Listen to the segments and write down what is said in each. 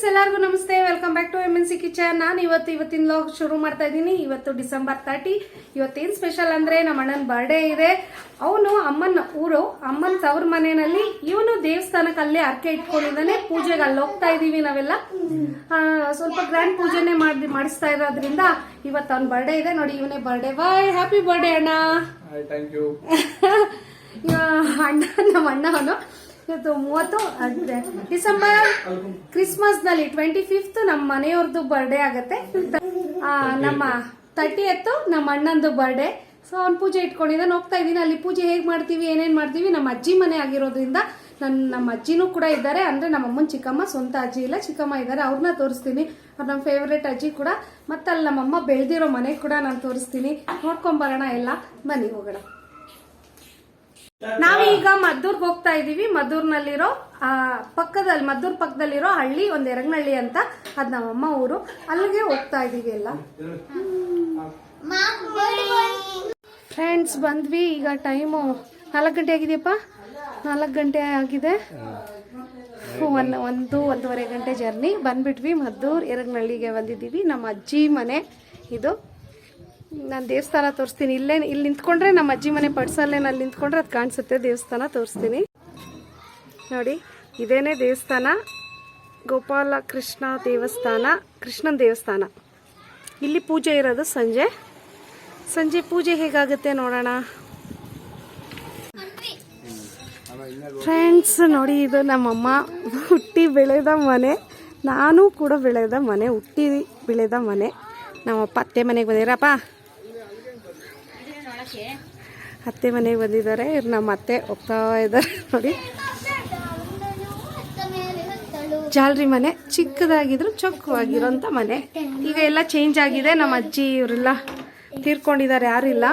Friends ಎಲ್ಲರಿಗೂ ನಮಸ್ತೆ. Welcome back to M N C kitchen ನಾನು ಇವತ್ತು ಇವತ್ತಿನ ಲಾಗ್ ಶುರು ಮಾಡ್ತಾ ಇದ್ದೀನಿ. ಇವತ್ತು ಡಿಸೆಂಬರ್ ತರ್ಟಿ ಇವತ್ತೇನು ಸ್ಪೆಷಲ್ ಅಂದರೆ ನಮ್ಮ ಅಣ್ಣನ ಬರ್ಡೇ ಇದೆ. ಅವನು ಅಮ್ಮನ ಊರು ಅಮ್ಮನ ತವ್ರ ಮನೆಯಲ್ಲಿ ಇವನು ದೇವಸ್ಥಾನಕ್ಕೆ ಅಲ್ಲೇ ಅರ್ಕೆ ಇಟ್ಕೊಂಡಿದ್ದಾನೆ. ಪೂಜೆಗೆ ಅಲ್ಲಿ ಹೋಗ್ತಾ ಇದ್ದೀವಿ ನಾವೆಲ್ಲ. ಸ್ವಲ್ಪ ಗ್ರ್ಯಾಂಡ್ ಪೂಜೆನೇ ಮಾಡಿ ಮಾಡಿಸ್ತಾ ಇರೋದ್ರಿಂದ ಇವತ್ತು ಅವ್ನ ಬರ್ಡೇ ಇದೆ. ನೋಡಿ ಇವನೇ ಬರ್ಡೇ ಬಾಯ್ ಹ್ಯಾಪಿ ಬರ್ಡೇ ಅಣ್ಣ. ಅಣ್ಣ ನಮ್ಮ ಅಣ್ಣ ಅವನು. ಇವತ್ತು ಮೂವತ್ತು ಡಿಸೆಂಬರ್ ಕ್ರಿಸ್ಮಸ್ನಲ್ಲಿ ಟ್ವೆಂಟಿ ಫಿಫ್ತ್ ನಮ್ಮ ಮನೆಯವ್ರದ್ದು ಬರ್ಡೇ ಆಗತ್ತೆ. ನಮ್ಮ ತರ್ಟಿ ಎತ್ತು ನಮ್ಮ ಅಣ್ಣಂದು ಬರ್ಡೇ ಸೊ ಅವ್ನು ಪೂಜೆ ಇಟ್ಕೊಂಡಿದ್ದಾನೆ ಹೋಗ್ತಾ ಇದ್ದೀನಿ. ಅಲ್ಲಿ ಪೂಜೆ ಹೇಗೆ ಮಾಡ್ತೀವಿ, ಏನೇನು ಮಾಡ್ತೀವಿ, ನಮ್ಮ ಅಜ್ಜಿ ಮನೆ ಆಗಿರೋದ್ರಿಂದ ನನ್ನ ನಮ್ಮ ಅಜ್ಜಿನೂ ಕೂಡ ಇದ್ದಾರೆ. ಅಂದರೆ ನಮ್ಮ ಅಮ್ಮನ ಚಿಕ್ಕಮ್ಮ, ಸ್ವಂತ ಅಜ್ಜಿ ಇಲ್ಲ, ಚಿಕ್ಕಮ್ಮ ಇದ್ದಾರೆ. ಅವ್ರನ್ನ ತೋರಿಸ್ತೀನಿ. ಅವ್ರು ನಮ್ಮ ಫೇವ್ರೇಟ್ ಅಜ್ಜಿ ಕೂಡ. ಮತ್ತೆ ಅಲ್ಲಿ ನಮ್ಮಮ್ಮ ಬೆಳೆದಿರೋ ಮನೆ ಕೂಡ ನಾನು ತೋರಿಸ್ತೀನಿ. ನೋಡ್ಕೊಂಬರೋಣ ಎಲ್ಲ. ಬನ್ನಿ ಹೋಗೋಣ. ನಾವೀಗ ಮದ್ದೂರ್ಗೆ ಹೋಗ್ತಾ ಇದೀವಿ. ಮದ್ದೂರ್ನಲ್ಲಿರೋ ಆ, ಪಕ್ಕದಲ್ಲಿ ಮದ್ದೂರ್ ಪಕ್ಕದಲ್ಲಿರೋ ಹಳ್ಳಿ ಒಂದ್ ಎರಗನಹಳ್ಳಿ ಅಂತ ಅದ್ ನಮ್ಮಮ್ಮ ಊರು. ಅಲ್ಲಿಗೆ ಹೋಗ್ತಾ ಇದೀವಿ ಎಲ್ಲ. ಫ್ರೆಂಡ್ಸ್ ಬಂದ್ವಿ. ಈಗ ಟೈಮು ನಾಲ್ಕು ಗಂಟೆ ಆಗಿದೆಯಪ್ಪ? ನಾಲ್ಕು ಗಂಟೆ ಆಗಿದೆ. ಒಂದು ಒಂದು ಒಂದೂವರೆ ಗಂಟೆ ಜರ್ನಿ ಬಂದ್ಬಿಟ್ವಿ ಮದ್ದೂರ್ ಎರಗನಹಳ್ಳಿಗೆ ಬಂದಿದ್ದೀವಿ. ನಮ್ಮ ಅಜ್ಜಿ ಮನೆ ಇದು. ನಾನು ದೇವಸ್ಥಾನ ತೋರಿಸ್ತೀನಿ. ಇಲ್ಲೇ, ಇಲ್ಲಿ ನಿಂತ್ಕೊಂಡ್ರೆ ನಮ್ಮ ಅಜ್ಜಿ ಮನೆ ಪಡ್ಸಲ್ಲೇ ನಿಂತ್ಕೊಂಡ್ರೆ ಅದು ಕಾಣಿಸುತ್ತೆ. ದೇವಸ್ಥಾನ ತೋರಿಸ್ತೀನಿ. ನೋಡಿ, ಇದೇನೇ ದೇವಸ್ಥಾನ. ಗೋಪಾಲ ಕೃಷ್ಣ ದೇವಸ್ಥಾನ, ಕೃಷ್ಣನ ದೇವಸ್ಥಾನ. ಇಲ್ಲಿ ಪೂಜೆ ಇರೋದು ಸಂಜೆ. ಸಂಜೆ ಪೂಜೆ ಹೇಗಾಗುತ್ತೆ ನೋಡೋಣ? ಫ್ರೆಂಡ್ಸ್ ನೋಡಿ, ಇದು ನಮ್ಮಮ್ಮ ಹುಟ್ಟಿ ಬೆಳೆದ ಮನೆ. ನಾನು ಕೂಡ ಬೆಳೆದ ಮನೆ, ಹುಟ್ಟಿ ಬೆಳೆದ ಮನೆ. ನಮ್ಮಪ್ಪ ಅತ್ತೆ ಮನೆಗೆ ಬಂದಿರಪ್ಪ ಅತ್ತೆ ಮನೆಗೆ ಬಂದಿದ್ದಾರೆ. ಇವ್ರು ನಮ್ಮ ಅತ್ತೆ ಹೋಗ್ತಾ ಇದ್ದಾರೆ ನೋಡಿ. ಜಾಲ್ರಿ ಮನೆ ಚಿಕ್ಕದಾಗಿದ್ರು ಚೊಕ್ಕವಾಗಿರೋಂಥ ಮನೆ. ಈಗ ಎಲ್ಲ ಚೇಂಜ್ ಆಗಿದೆ. ನಮ್ಮ ಅಜ್ಜಿ ಇವರೆಲ್ಲ ತೀರ್ಕೊಂಡಿದ್ದಾರೆ. ಯಾರಿಲ್ಲ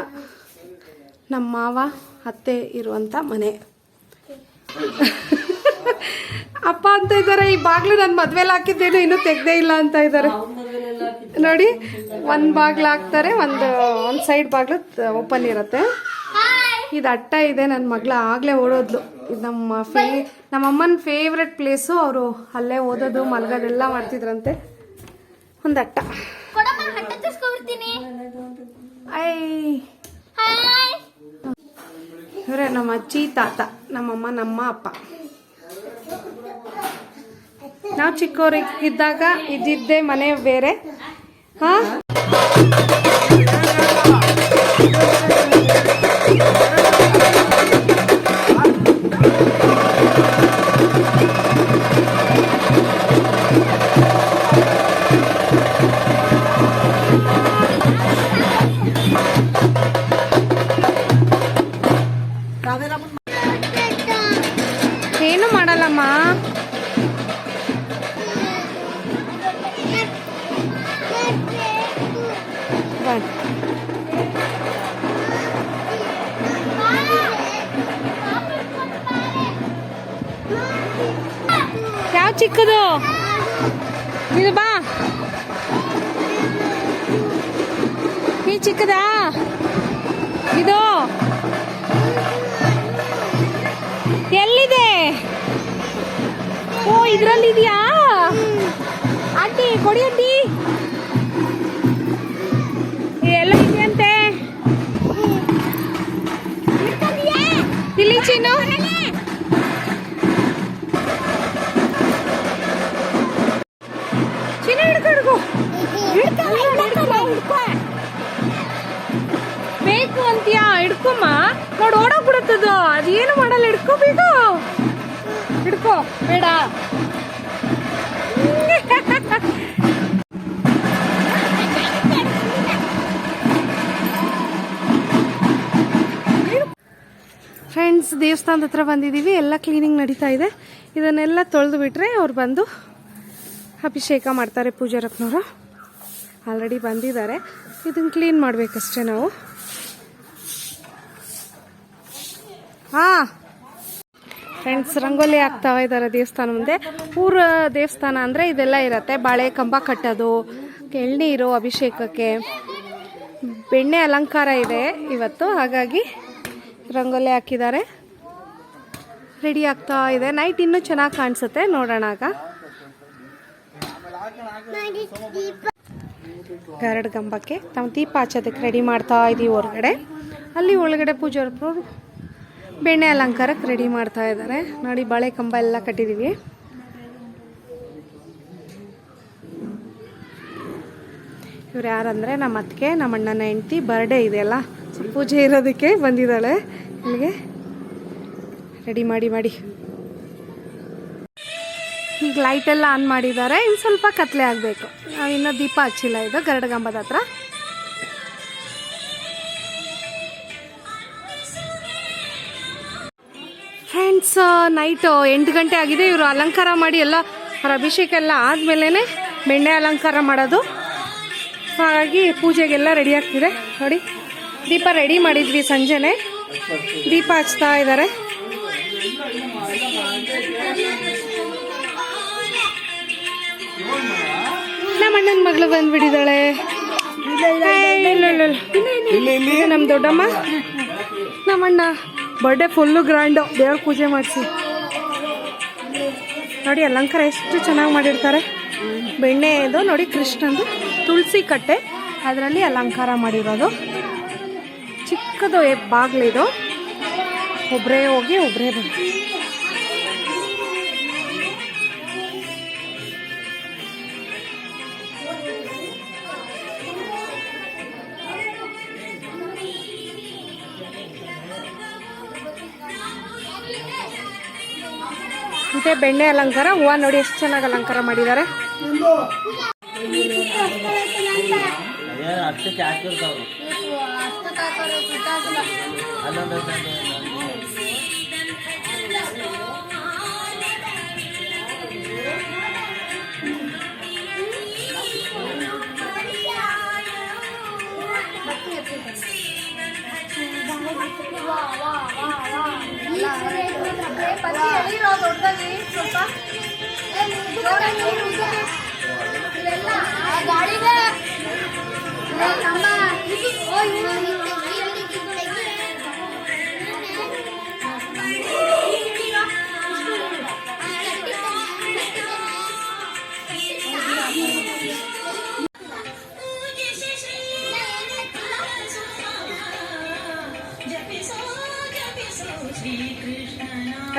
ನಮ್ಮ ಮಾವ ಅತ್ತೆ ಇರುವಂಥ ಮನೆ. ಅಪ್ಪ ಅಂತ ಇದ್ದಾರೆ. ಈ ಬಾಗ್ಲು ನಾನು ಮದುವೆಲಿ ಹಾಕಿದ್ದೇನು ಇನ್ನೂ ತೆಗ್ದೇ ಇಲ್ಲ ಅಂತ ಇದ್ದಾರೆ. ನೋಡಿ ಒಂದು ಬಾಗ್ಲು ಹಾಕ್ತಾರೆ ಒಂದು ಒಂದು ಸೈಡ್ ಬಾಗ್ಲು ಓಪನ್ ಇರುತ್ತೆ. ಇದು ಅಟ್ಟ ಇದೆ ನನ್ನ ಮಗಳ ಆಗಲೇ ಓಡೋದ್ಲು. ಇದು ನಮ್ಮ ಫೇ ನಮ್ಮ ಅಮ್ಮನ ಫೇವ್ರೆಟ್ ಪ್ಲೇಸು ಅವರು ಅಲ್ಲೇ ಓದೋದು ಮಲಗೋದೆಲ್ಲ ಮಾಡ್ತಿದ್ರಂತೆ. ಒಂದು ಅಟ್ಟ. ಐ. ಇವರೇ ನಮ್ಮ ಅಜ್ಜಿ ತಾತ ನಮ್ಮಮ್ಮ ನಮ್ಮ ಅಪ್ಪ. ನಾವು ಚಿಕ್ಕವರಿದ್ದಾಗ ಇದ್ದಿದ್ದೇ ಮನೆ ಬೇರೆ. ಹಾ ಯಾವ ಚಿಕ್ಕದು. ಇದು ಬಾ. ಈ ಚಿಕ್ಕದಾ? ಇದು. ಎಲ್ಲಿದೆ? ಓ ಇದ್ರಲ್ಲಿ ಇದೆಯಾ ಕೊಡಿ ಆಂಟಿ. ಎಲ್ಲ ಇದೆಯಂತೆ. ಇಲ್ಲಿ ಚಿನ್ನು. ಓಡೋಗ್ಬಿಡುತ್ತದು ಅದೇನು ಮಾಡಲ್ಲ ಹಿಡ್ಕೋಬೇಕು ಹಿಡ್ಕೋ, ಬೇಡ. ಫ್ರೆಂಡ್ಸ್ ದೇವಸ್ಥಾನದ ಹತ್ರ ಬಂದಿದ್ದೀವಿ. ಎಲ್ಲ ಕ್ಲೀನಿಂಗ್ ನಡೀತಾ ಇದೆ. ಇದನ್ನೆಲ್ಲ ತೊಳೆದು ಬಿಟ್ರೆ ಅವ್ರು ಬಂದು ಅಭಿಷೇಕ ಮಾಡ್ತಾರೆ ಪೂಜಾರಪ್ಪನವರು. ಆಲ್ರೆಡಿ ಬಂದಿದ್ದಾರೆ. ಇದನ್ನು ಕ್ಲೀನ್ ಮಾಡಬೇಕಷ್ಟೇ ನಾವು. ಹಾಂ. ಫ್ರೆಂಡ್ಸ್ ರಂಗೋಲಿ ಹಾಕ್ತಾ ಇದ್ದಾರೆ ದೇವಸ್ಥಾನ ಮುಂದೆ. ಊರ ದೇವಸ್ಥಾನ ಅಂದರೆ ಇದೆಲ್ಲ ಇರತ್ತೆ. ಬಾಳೆ ಕಂಬ ಕಟ್ಟೋದು, ಎಳ್ನೀರು ಅಭಿಷೇಕಕ್ಕೆ. ಬೆಣ್ಣೆ ಅಲಂಕಾರ ಇದೆ ಇವತ್ತು, ಹಾಗಾಗಿ ರಂಗೋಲಿ ಹಾಕಿದ್ದಾರೆ. ರೆಡಿ ಆಗ್ತಾ ಇದೆ. ನೈಟ್ ಇನ್ನೂ ಚೆನ್ನಾಗಿ ಕಾಣಿಸುತ್ತೆ. ನೋಡೋಣ ಆಗ. ಗರಡ್ ಗಂಬಕ್ಕೆ. ನಾವು ದೀಪ ಹಚ್ಚೋದಕ್ಕೆ ರೆಡಿ ಮಾಡ್ತಾ ಇದೀವಿ ಹೊರಗಡೆ. ಅಲ್ಲಿ ಒಳಗಡೆ ಪೂಜಾರಪ್ಪರು ಬೆಣ್ಣೆ ಅಲಂಕಾರಕ್ಕೆ ರೆಡಿ ಮಾಡ್ತಾ ಇದ್ದಾರೆ. ನೋಡಿ, ಬಾಳೆ ಕಂಬ ಎಲ್ಲ ಕಟ್ಟಿದ್ದೀವಿ ಇವ್ರು ಯಾರಂದರೆ, ನಮ್ಮ ಅತ್ತಿಗೆ, ನಮ್ಮ ಅಣ್ಣನ ಹೆಂಡ್ತಿ ಬರ್ಡೇ ಇದೆಯಲ್ಲ ಸೊ, ಪೂಜೆ ಇರೋದಕ್ಕೆ ಬಂದಿದ್ದಾಳೆ. ಇಲ್ಲಿಗೆ ರೆಡಿ ಮಾಡಿ ಮಾಡಿ. ಈಗ ಲೈಟ್ ಎಲ್ಲ ಆನ್ ಮಾಡಿದ್ದಾರೆ. ಇನ್ನು ಸ್ವಲ್ಪ ಕತ್ಲೆ ಆಗಬೇಕು. ಇನ್ನೂ ದೀಪ ಹಚ್ಚಿಲ್ಲ ಇದು ಗರಡಗಂಬದ ಹತ್ರ. ಫ್ರೆಂಡ್ಸ್ ನೈಟ್ ಎಂಟು ಗಂಟೆ ಆಗಿದೆ ಇವರು ಅಲಂಕಾರ ಮಾಡಿ ಎಲ್ಲ ಅವ್ರ ಅಭಿಷೇಕ ಎಲ್ಲ ಆದಮೇಲೆ ಬೆಣ್ಣೆ ಅಲಂಕಾರ ಮಾಡೋದು. ಹಾಗಾಗಿ ಪೂಜೆಗೆಲ್ಲ ರೆಡಿ ಆಗ್ತಿದೆ. ನೋಡಿ ದೀಪ ರೆಡಿ ಮಾಡಿದ್ವಿ ಸಂಜೆನೆ. ದೀಪ ಹಚ್ತಾ ಇದ್ದಾರೆ. ನಮ್ಮ ಅಣ್ಣನ ಮಗಳು ಬಂದ್ಬಿಟ್ಟಿದ್ದಾಳೆ. ನಮ್ಮ ದೊಡ್ಡಮ್ಮ. ನಮ್ಮಣ್ಣ ಬರ್ಡೇ ಫುಲ್ಲು ಗ್ರ್ಯಾಂಡು ದೇವ್ರ ಪೂಜೆ ಮಾಡಿಸಿ. ನೋಡಿ, ಅಲಂಕಾರ ಎಷ್ಟು ಚೆನ್ನಾಗಿ ಮಾಡಿರ್ತಾರೆ. ಬೆಣ್ಣೆ ಇದು ನೋಡಿ, ಕೃಷ್ಣಂದು ತುಳಸಿ ಕಟ್ಟೆ. ಅದರಲ್ಲಿ ಅಲಂಕಾರ ಮಾಡಿರೋದು. ಚಿಕ್ಕದು ಬಾಗ್ಲಿದು ಒಬ್ಬರೇ ಹೋಗಿ ಒಬ್ಬರೇ ಬಂದು. ಮತ್ತೆ ಬೆಣ್ಣೆ ಅಲಂಕಾರ ಹೂವು ನೋಡಿ ಎಷ್ಟು ಚೆನ್ನಾಗಿ ಅಲಂಕಾರ ಮಾಡಿದ್ದಾರೆ. ಅದೇ ಅಷ್ಟಕ್ಕೆ ಹಾಕಿರ್ತಾವ್ರು ಅಲ್ಲೊಂದು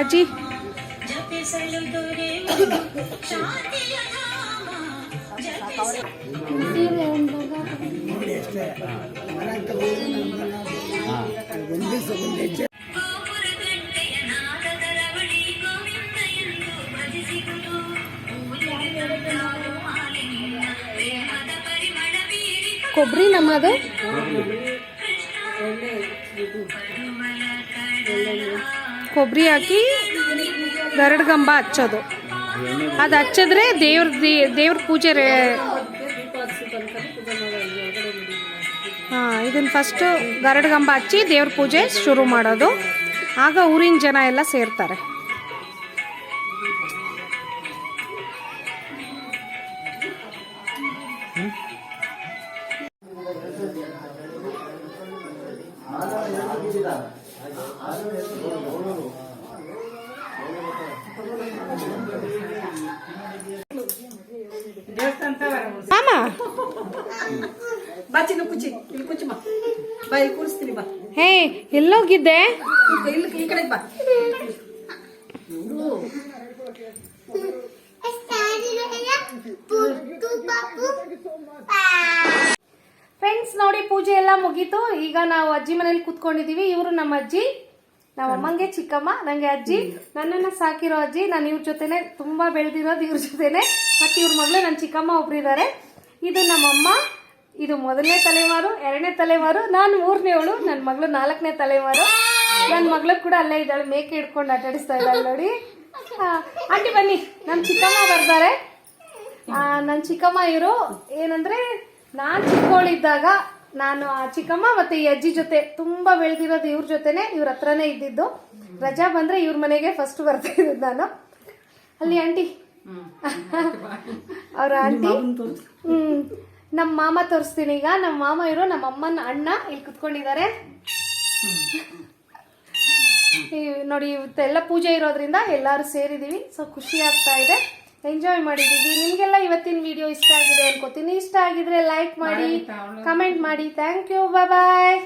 ಅಜ್ಜಿ. ಕೊಬ್ಬರಿ ನಮ್ಮದು ಕೊಬ್ಬರಿ ಹಾಕಿ ಗರಡ್ ಗಂಬ ಹಚ್ಚೋದು. ಅದು ಹಚ್ಚಿದ್ರೆ ದೇವ್ರ ದೇವ್ರ ಪೂಜೆ ರೇ ಹಾಂ ಇದನ್ನು ಫಸ್ಟು ಗರಡ್ ಗಂಬ ಹಚ್ಚಿ ದೇವ್ರ ಪೂಜೆ ಶುರು ಮಾಡೋದು. ಆಗ ಊರಿನ ಜನ ಎಲ್ಲ ಸೇರ್ತಾರೆ. ಮಾಮ. ಬಾ ಚಿನ್ನು ಕುಚ್ಚಿ ಇಲ್ಲಿ ಕುಚ್ಚಿ ಬಾ. ಬಾ ಇಲ್ಲಿ ಕೂರಿಸ್ತೀನಿ ಬಾ. ಹೇ ಎಲ್ಲೋಗಿದ್ದೆ? ಇಲ್ಲಿ ಈ ಕಡೆ ಬಾ. ಫ್ರೆಂಡ್ಸ್ ನೋಡಿ ಪೂಜೆ ಎಲ್ಲ ಮುಗೀತು. ಈಗ ನಾವು ಅಜ್ಜಿ ಮನೇಲಿ ಕುತ್ಕೊಂಡಿದೀವಿ. ಇವರು ನಮ್ಮ ಅಜ್ಜಿ. ನಮ್ಮ ಅಮ್ಮಂಗೆ ಚಿಕ್ಕಮ್ಮ ನಂಗೆ ಅಜ್ಜಿ ನನ್ನನ್ನ ಸಾಕಿರೋ ಅಜ್ಜಿ ನಾನು ಇವ್ರ ಜೊತೆನೆ ತುಂಬಾ ಬೆಳೆದಿರೋದು ಇವ್ರ ಜೊತೆನೆ. ಮತ್ತೆ ಇವ್ರ ಮಗಳು ನನ್ನ ಚಿಕ್ಕಮ್ಮ ಒಬ್ಬರಿದ್ದಾರೆ ಇದು ನಮ್ಮಮ್ಮ ಇದು ಮೊದಲನೇ ತಲೆಮಾರು ಎರಡನೇ ತಲೆಮಾರು ನಾನು ಮೂರನೇವಳು ನನ್ನ ಮಗಳು ನಾಲ್ಕನೇ ತಲೆಮಾರು. ನನ್ನ ಮಗಳು ಕೂಡ ಅಲ್ಲೇ ಇದ್ದಾಳೆ ಮೇಕೆ ಹಿಡ್ಕೊಂಡು ಆಟಾಡಿಸ್ತಾ ಇದ್ದಾಳೆ ನೋಡಿ. ಆಂಟಿ ಬನ್ನಿ ನಮ್ಮ ಚಿಕ್ಕಮ್ಮ ಬರ್ತಾರೆ ನನ್ನ ಚಿಕ್ಕಮ್ಮ ಇವರು ಏನಂದ್ರೆ ನಾನು ಚಿಕ್ಕವಳಿದ್ದಾಗ ನಾನು ಆ ಚಿಕ್ಕಮ್ಮ ಮತ್ತೆ ಈ ಅಜ್ಜಿ ಜೊತೆ ತುಂಬಾ ಬೆಳೆದಿರೋದು ಇವ್ರ ಜೊತೆನೆ ಇವ್ರ ಹತ್ರನೇ ಇದ್ದಿದ್ದು. ರಜಾ ಬಂದ್ರೆ ಇವ್ರ ಮನೆಗೆ ಫಸ್ಟ್ ಬರ್ತಾ ನಾನು. ಅಲ್ಲಿ ಆಂಟಿ. ಅವ್ರ ಆಂಟಿ. ಹ್ಮ್. ನಮ್ಮ ಮಾಮ ತೋರಿಸ್ತೀನಿ ಈಗ. ನಮ್ಮ ಮಾಮ ಇರೋ ನಮ್ಮ ಅಮ್ಮನ ಅಣ್ಣ ಇಲ್ಲಿ ಕುತ್ಕೊಂಡಿದ್ದಾರೆ. ನೋಡಿ ಇವತ್ತೆಲ್ಲ ಪೂಜೆ ಇರೋದ್ರಿಂದ ಎಲ್ಲರೂ ಸೇರಿದೀವಿ. ಸೊ ಖುಷಿ ಆಗ್ತಾ ಇದೆ. ಎಂಜಾಯ್ ಮಾಡಿದೀವಿ. ನಿಮಗೆಲ್ಲ ಇವತ್ತಿನ ವಿಡಿಯೋ ಇಷ್ಟ ಆಗಿದೆ ಅನ್ಕೋತೀನಿ. ಇಷ್ಟ ಆಗಿದ್ರೆ ಲೈಕ್ ಮಾಡಿ ಕಮೆಂಟ್ ಮಾಡಿ. Thank you bye bye